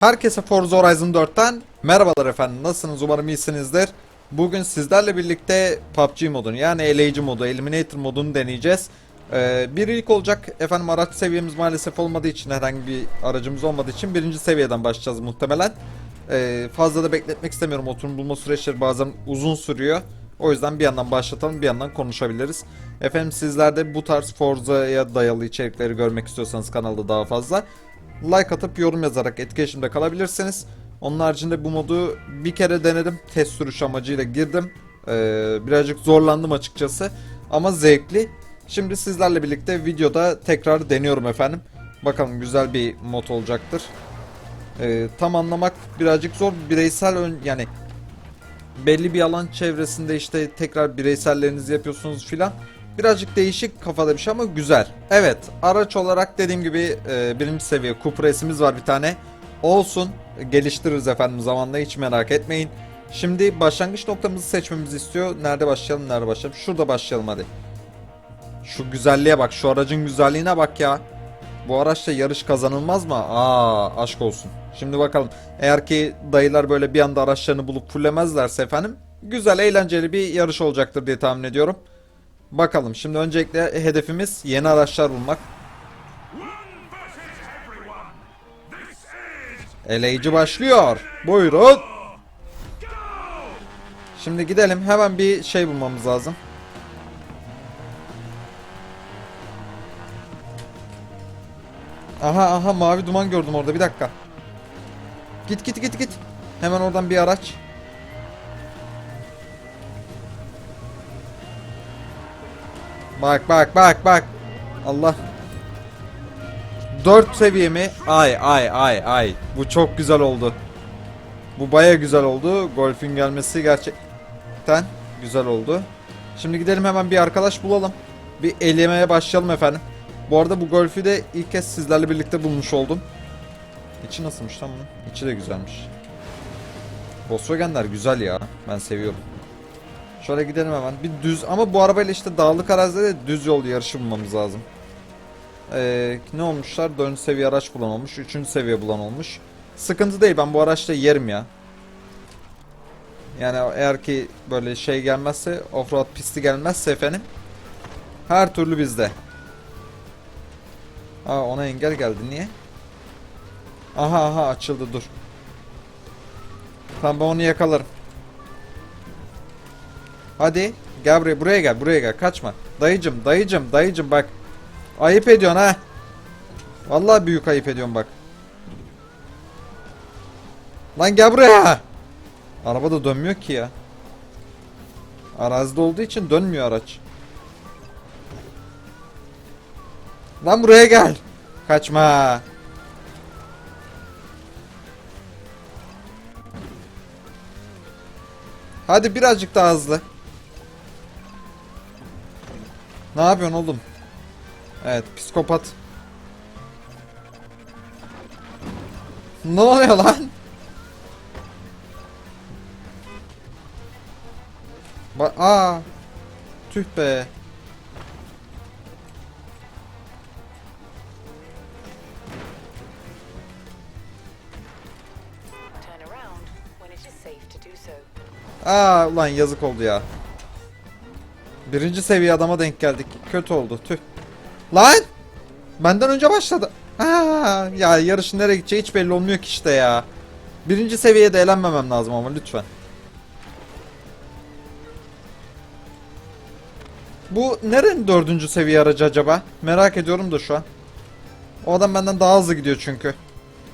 Herkese Forza Horizon 4'ten merhabalar efendim. Nasılsınız? Umarım iyisinizdir. Bugün sizlerle birlikte PUBG modunu yani eleyici modu, Eliminator modunu deneyeceğiz. Ee, bir ilk olacak. Efendim araç seviyemiz maalesef olmadığı için herhangi bir aracımız olmadığı için birinci seviyeden başlayacağız muhtemelen. Ee, fazla da bekletmek istemiyorum. Oturum bulma süreçleri bazen uzun sürüyor. O yüzden bir yandan başlatalım bir yandan konuşabiliriz. Efendim sizler de bu tarz Forza'ya dayalı içerikleri görmek istiyorsanız kanalda daha fazla like atıp yorum yazarak etkileşimde kalabilirsiniz. Onun haricinde bu modu bir kere denedim. Test sürüş amacıyla girdim. Ee, birazcık zorlandım açıkçası. Ama zevkli. Şimdi sizlerle birlikte videoda tekrar deniyorum efendim. Bakalım güzel bir mod olacaktır. Ee, tam anlamak birazcık zor. Bireysel ön, yani belli bir alan çevresinde işte tekrar bireysellerinizi yapıyorsunuz filan. Birazcık değişik kafada bir şey ama güzel. Evet araç olarak dediğim gibi e, birinci seviye Cupra S'imiz var bir tane. Olsun geliştiririz efendim zamanla hiç merak etmeyin. Şimdi başlangıç noktamızı seçmemizi istiyor. Nerede başlayalım nerede başlayalım. Şurada başlayalım hadi. Şu güzelliğe bak şu aracın güzelliğine bak ya. Bu araçla yarış kazanılmaz mı? Aa aşk olsun. Şimdi bakalım. Eğer ki dayılar böyle bir anda araçlarını bulup fullemezlerse efendim güzel eğlenceli bir yarış olacaktır diye tahmin ediyorum. Bakalım şimdi öncelikle hedefimiz yeni araçlar bulmak. Eleyici başlıyor. Buyurun. Şimdi gidelim hemen bir şey bulmamız lazım. Aha aha mavi duman gördüm orada bir dakika. Git git git git. Hemen oradan bir araç. Bak bak bak bak. Allah. 4 seviye mi? Ay ay ay ay. Bu çok güzel oldu. Bu baya güzel oldu. Golf'ün gelmesi gerçekten güzel oldu. Şimdi gidelim hemen bir arkadaş bulalım. Bir elemeye başlayalım efendim. Bu arada bu golfü de ilk kez sizlerle birlikte bulmuş oldum. İçi nasılmış lan bunun? İçi de güzelmiş. Volkswagen'ler güzel ya. Ben seviyorum. Şöyle gidelim hemen. Bir düz ama bu arabayla işte dağlık arazide de düz yol yarışı bulmamız lazım. Ee, ne olmuşlar? 4. seviye araç bulan olmuş. 3. seviye bulan olmuş. Sıkıntı değil ben bu araçla yerim ya. Yani eğer ki böyle şey gelmezse offroad pisti gelmezse efendim her türlü bizde. Aa ona engel geldi niye? Aha aha açıldı dur. Tamam ben onu yakalarım. Hadi gel buraya buraya gel buraya gel kaçma. Dayıcım dayıcım dayıcım bak. Ayıp ediyorsun ha. Vallahi büyük ayıp ediyorsun bak. Lan gel buraya. Araba da dönmüyor ki ya. Arazide olduğu için dönmüyor araç. Lan buraya gel. Kaçma. Hadi birazcık daha hızlı. Ne yapıyorsun oğlum? Evet psikopat. Ne oluyor lan? Ba Aa. Tüh be. Aa ulan yazık oldu ya. Birinci seviye adama denk geldik. Kötü oldu. Tüh. Lan! Benden önce başladı. Aa, ya yarışın nereye gideceği hiç belli olmuyor ki işte ya. Birinci seviyede elenmemem lazım ama lütfen. Bu nerenin dördüncü seviye aracı acaba? Merak ediyorum da şu an. O adam benden daha hızlı gidiyor çünkü.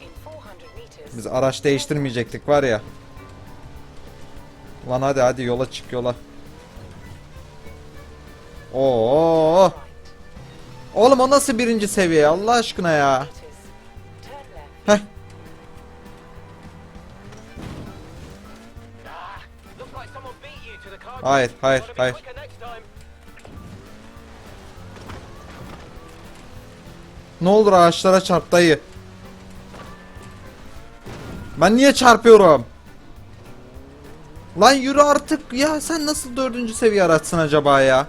In 400 meters, Biz araç değiştirmeyecektik var ya. Lan hadi hadi yola çık yola. Oo. Oğlum o nasıl birinci seviye Allah aşkına ya. Heh. Hayır hayır hayır. Ne olur ağaçlara çarp dayı. Ben niye çarpıyorum? Lan yürü artık ya sen nasıl dördüncü seviye araçsın acaba ya?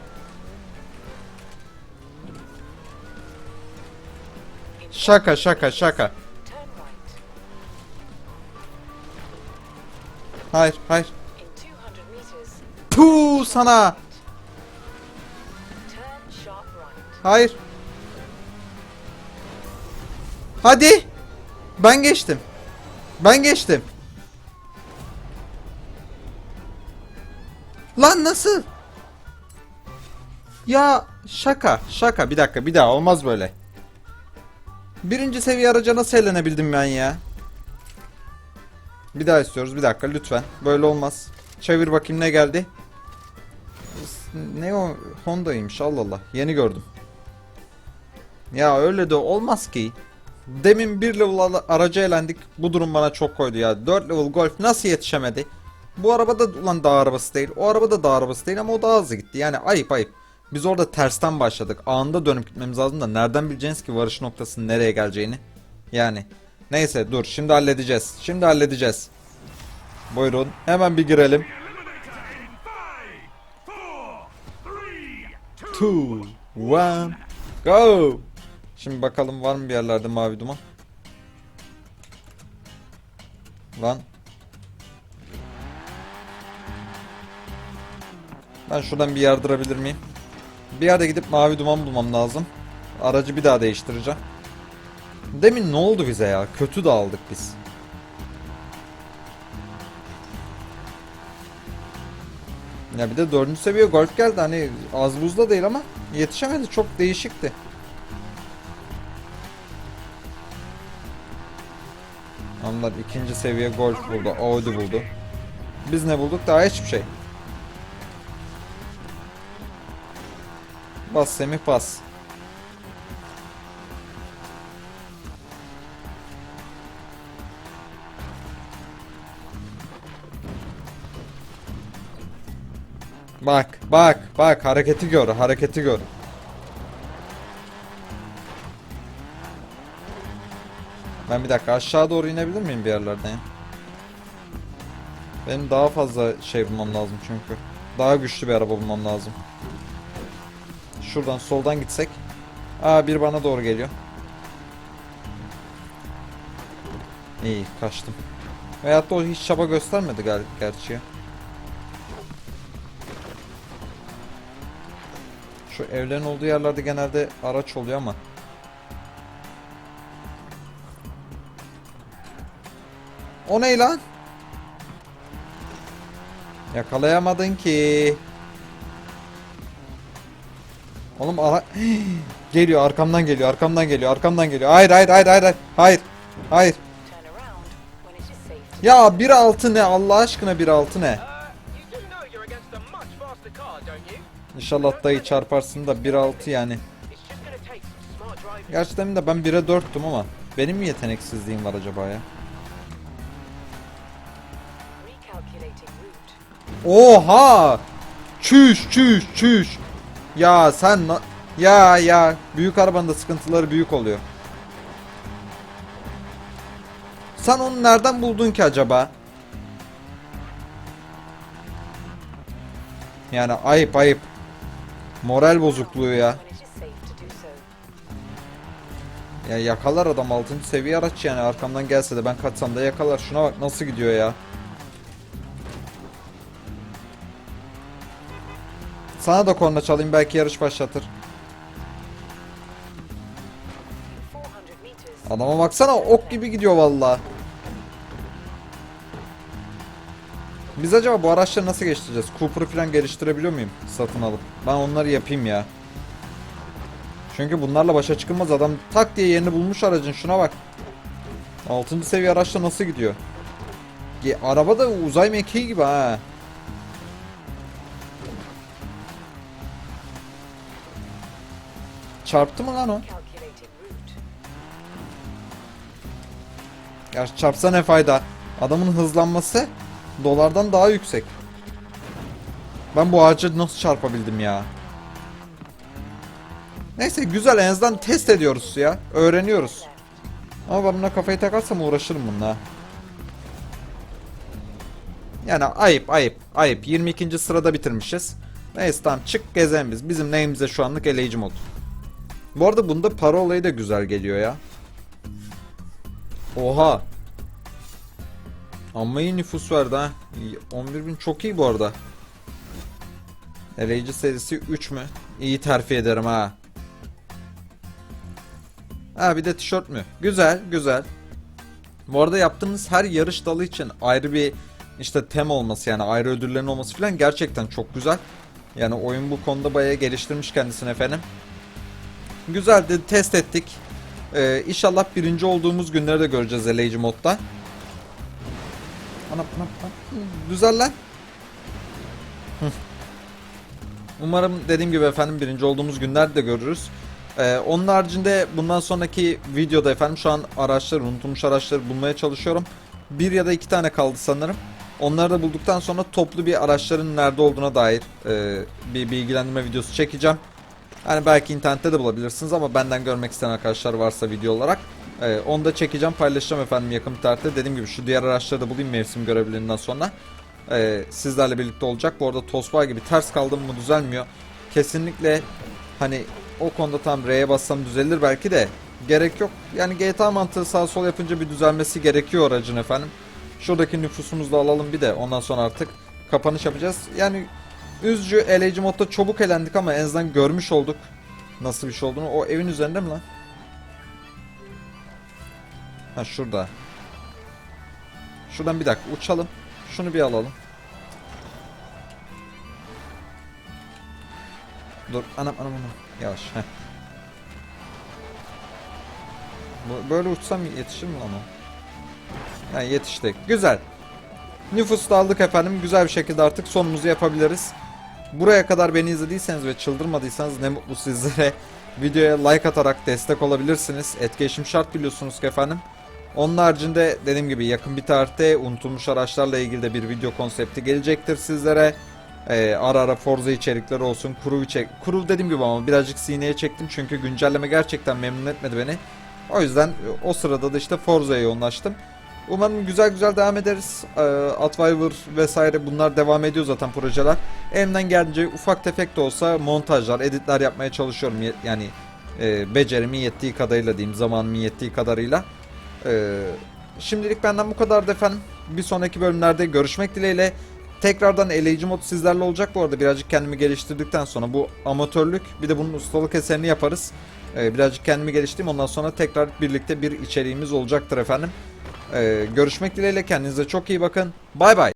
Şaka şaka şaka. Hayır, hayır. In 200 meters, Puh sana. Hayır. Hadi. Ben geçtim. Ben geçtim. Lan nasıl? Ya şaka şaka bir dakika bir daha olmaz böyle. Birinci seviye araca nasıl eğlenebildim ben ya? Bir daha istiyoruz bir dakika lütfen. Böyle olmaz. Çevir bakayım ne geldi. Ne o Honda'ymış Allah Allah. Yeni gördüm. Ya öyle de olmaz ki. Demin bir level aracı elendik. Bu durum bana çok koydu ya. 4 level golf nasıl yetişemedi? Bu araba da ulan dağ arabası değil. O araba da dağ arabası değil ama o daha hızlı gitti. Yani ayıp ayıp. Biz orada tersten başladık. Anında dönüp gitmemiz lazım da nereden bileceğiz ki varış noktasının nereye geleceğini? Yani. Neyse dur şimdi halledeceğiz. Şimdi halledeceğiz. Buyurun hemen bir girelim. Two, one, go. Şimdi bakalım var mı bir yerlerde mavi duman? Lan. Ben şuradan bir yardırabilir miyim? Bir yerde gidip mavi duman bulmam lazım. Aracı bir daha değiştireceğim. Demin ne oldu bize ya? Kötü dağıldık biz. Ya bir de dördüncü seviye golf geldi hani az buzda değil ama yetişemedi çok değişikti. Onlar ikinci seviye golf buldu, Audi buldu. Biz ne bulduk? Daha hiçbir şey. Bas Semih bas. Bak, bak, bak hareketi gör, hareketi gör. Ben bir dakika aşağı doğru inebilir miyim bir yerlerden? Benim daha fazla şey bulmam lazım çünkü. Daha güçlü bir araba bulmam lazım. Şuradan soldan gitsek. Aa bir bana doğru geliyor. İyi kaçtım. Veyahut da o hiç çaba göstermedi ger gerçi. Şu evlerin olduğu yerlerde genelde araç oluyor ama. O ne lan? Yakalayamadın ki. Oğlum ara... geliyor arkamdan geliyor arkamdan geliyor arkamdan geliyor. Hayır hayır hayır hayır hayır. Hayır. Ya 1.6 ne Allah aşkına 1.6 ne? İnşallah dayı çarparsın da 1.6 yani. Demin de ben 1'e 4'tüm ama benim mi yeteneksizliğim var acaba ya? Oha! Çüş çüş çüş. Ya sen ya ya büyük arabanın da sıkıntıları büyük oluyor. Sen onu nereden buldun ki acaba? Yani ayıp ayıp. Moral bozukluğu ya. Ya yakalar adam 6. seviye araç yani arkamdan gelse de ben kaçsam da yakalar. Şuna bak nasıl gidiyor ya. Sana da korna çalayım belki yarış başlatır. In 400 meters, Adama baksana ok gibi gidiyor valla. Biz acaba bu araçları nasıl geliştireceğiz? Cooper'ı falan geliştirebiliyor muyum satın alıp? Ben onları yapayım ya. Çünkü bunlarla başa çıkılmaz adam tak diye yerini bulmuş aracın şuna bak. 6. seviye araçla nasıl gidiyor? Ge- Araba da uzay mekiği gibi ha. Çarptı mı lan o? Gerçi çarpsa ne fayda? Adamın hızlanması dolardan daha yüksek. Ben bu ağaca nasıl çarpabildim ya? Neyse güzel en azından test ediyoruz ya. Öğreniyoruz. Ama ben buna kafayı takarsam uğraşırım bununla. Yani ayıp ayıp ayıp. 22. sırada bitirmişiz. Neyse tamam çık gezelim biz. Bizim neyimize şu anlık eleyici mod. Bu arada bunda para olayı da güzel geliyor ya. Oha. Amma iyi nüfus verdi ha. 11 bin çok iyi bu arada. Eleyici serisi 3 mü? İyi terfi ederim ha. Ha bir de tişört mü? Güzel güzel. Bu arada yaptığınız her yarış dalı için ayrı bir işte tem olması yani ayrı ödüllerin olması falan gerçekten çok güzel. Yani oyun bu konuda bayağı geliştirmiş kendisini efendim. Güzeldi test ettik. Ee, inşallah birinci olduğumuz günleri de göreceğiz Eleyici modda. Ana, ana, ana. Güzel lan. Umarım dediğim gibi efendim birinci olduğumuz günlerde de görürüz. Ee, onun haricinde bundan sonraki videoda efendim şu an araçları, unutulmuş araçları bulmaya çalışıyorum. Bir ya da iki tane kaldı sanırım. Onları da bulduktan sonra toplu bir araçların nerede olduğuna dair e, bir bilgilendirme videosu çekeceğim. Yani belki internette de bulabilirsiniz ama benden görmek isteyen arkadaşlar varsa video olarak e, onu da çekeceğim paylaşacağım efendim yakın bir tarihte. Dediğim gibi şu diğer araçları da bulayım mevsim görevlerinden sonra. E, sizlerle birlikte olacak. Bu arada Tosba gibi ters kaldım mı düzelmiyor. Kesinlikle hani o konuda tam R'ye bassam düzelir belki de gerek yok. Yani GTA mantığı sağ sol yapınca bir düzelmesi gerekiyor aracın efendim. Şuradaki nüfusumuzu da alalım bir de ondan sonra artık kapanış yapacağız. Yani üzücü eleyici modda çabuk elendik ama en azından görmüş olduk nasıl bir şey olduğunu. O evin üzerinde mi lan? Ha şurada. Şuradan bir dakika uçalım. Şunu bir alalım. Dur anam anam anam. Yavaş. Heh. Böyle uçsam yetişir mi lan o? Yani yetiştik. Güzel. Nüfus da aldık efendim. Güzel bir şekilde artık sonumuzu yapabiliriz. Buraya kadar beni izlediyseniz ve çıldırmadıysanız ne mutlu sizlere. Videoya like atarak destek olabilirsiniz. Etkileşim şart biliyorsunuz ki efendim. Onun haricinde dediğim gibi yakın bir tarihte unutulmuş araçlarla ilgili de bir video konsepti gelecektir sizlere. Ee, ara ara Forza içerikleri olsun. Kuru içerik. Kuru dediğim gibi ama birazcık sineye çektim çünkü güncelleme gerçekten memnun etmedi beni. O yüzden o sırada da işte Forza'ya yoğunlaştım. Umarım güzel güzel devam ederiz. Ee, Atwiver vesaire bunlar devam ediyor zaten projeler. Elimden geldiğince ufak tefek de olsa montajlar, editler yapmaya çalışıyorum. Yani e, becerimin yettiği kadarıyla diyeyim, zamanımın yettiği kadarıyla. Ee, şimdilik benden bu kadar efendim. Bir sonraki bölümlerde görüşmek dileğiyle. Tekrardan eleyici mod sizlerle olacak bu arada. Birazcık kendimi geliştirdikten sonra bu amatörlük bir de bunun ustalık eserini yaparız. Ee, birazcık kendimi geliştireyim ondan sonra tekrar birlikte bir içeriğimiz olacaktır efendim. Ee, görüşmek dileğiyle kendinize çok iyi bakın. Bay bay.